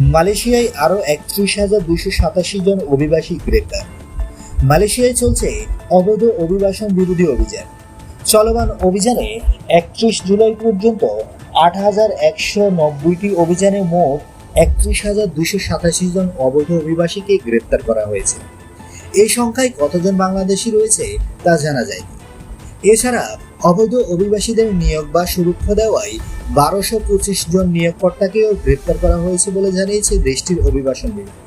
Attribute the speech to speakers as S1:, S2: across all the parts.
S1: মালয়েশিয়ায় আরও একত্রিশ হাজার দুশো সাতাশি জন অভিবাসী গ্রেপ্তার। মালয়েশিয়ায় চলছে অবৈধ অভিবাসন বিরোধী অভিযান। চলমান অভিযানে একত্রিশ জুলাই পর্যন্ত আট হাজার একশো নব্বইটি অভিযানে মোট একত্রিশ হাজার দুশো সাতাশি জন অবৈধ অভিবাসীকে গ্রেপ্তার করা হয়েছে। এই সংখ্যায় কতজন বাংলাদেশি রয়েছে তা জানা যায়নি। এছাড়া অবৈধ অভিবাসীদের নিয়োগ বা সুরক্ষা দেওয়ায় বারোশো পঁচিশ জন নিয়োগকর্তাকেও গ্রেপ্তার করা হয়েছে বলে জানিয়েছে দেশটির অভিবাসন বিভাগ।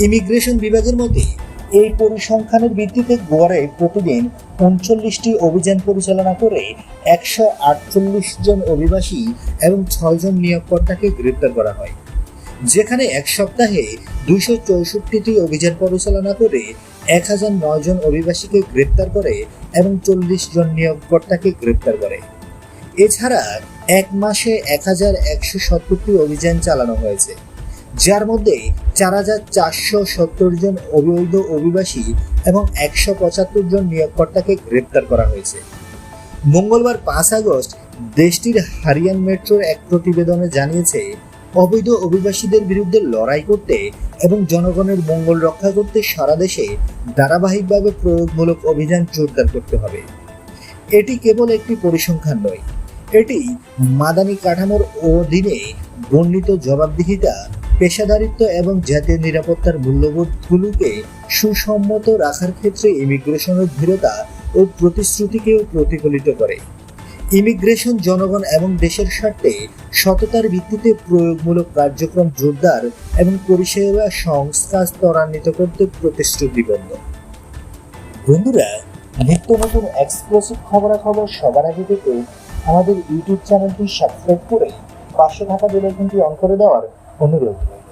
S1: ইমিগ্রেশন বিভাগের মতে, এই পরিসংখ্যানের ভিত্তিতে গড়ে প্রতিদিন উনচল্লিশটি অভিযান পরিচালনা করে একশো আটচল্লিশ জন অভিবাসী এবং ছয়জন নিয়োগকর্তাকে গ্রেপ্তার করা হয়। যেখানে এক সপ্তাহে দুইশো চৌষট্টিটি অভিযান পরিচালনা করে এক হাজার নয় জন অভিবাসীকে গ্রেপ্তার করে এবং চল্লিশ জন নিয়োগকর্তাকে গ্রেপ্তার করে। এছাড়া এক মাসে এক হাজার একশো সত্তরটি অভিযান চালানো হয়েছে, যার মধ্যে চার হাজার চারশো সত্তর জন অবৈধ অভিবাসী এবং একশো পঁচাত্তর জন নিয়োগকর্তাকে গ্রেপ্তার করা হয়েছে। মঙ্গলবার পাঁচ আগস্ট দেশটির হারিয়ান মেট্রোর এক প্রতিবেদনে জানিয়েছে অবৈধ অভিবাসীদের বিরুদ্ধে লড়াই করতে এবং জনগণের মঙ্গল রক্ষা করতে সারা দেশে ধারাবাহিকভাবে প্রয়োগমূলক অভিযান জোরদার করতে হবে। এটি কেবল একটি পরিসংখ্যান নয়, এটি মাদানী কাঠামোর অধীনে বর্ণিত জবাবদিহিতা, পেশাদারিত্ব এবং জাতীয় নিরাপত্তার মূল্যবোধগুলোকে সুসম্মত রাখার ক্ষেত্রে ইমিগ্রেশনের দৃঢ়তা ও প্রতিশ্রুতিকেও প্রতিফলিত করে। ইমিগ্রেশন জনগণ এবং দেশের স্বার্থে সততার ভিত্তিতে প্রয়োগমূলক কার্যক্রম জোরদার এবং পরিষেবা সংস্কার ত্বরান্বিত করতে প্রতিশ্রুতিবদ্ধ। বন্ধুরা, নিত্য নতুন এক্সক্লুসিভ খবরাখবর সবার আগে পেতে আমাদের ইউটিউব চ্যানেলটি সাবস্ক্রাইব করে পাশে থাকা বেল আইকনটি অন করে দেওয়ার অনুরোধ।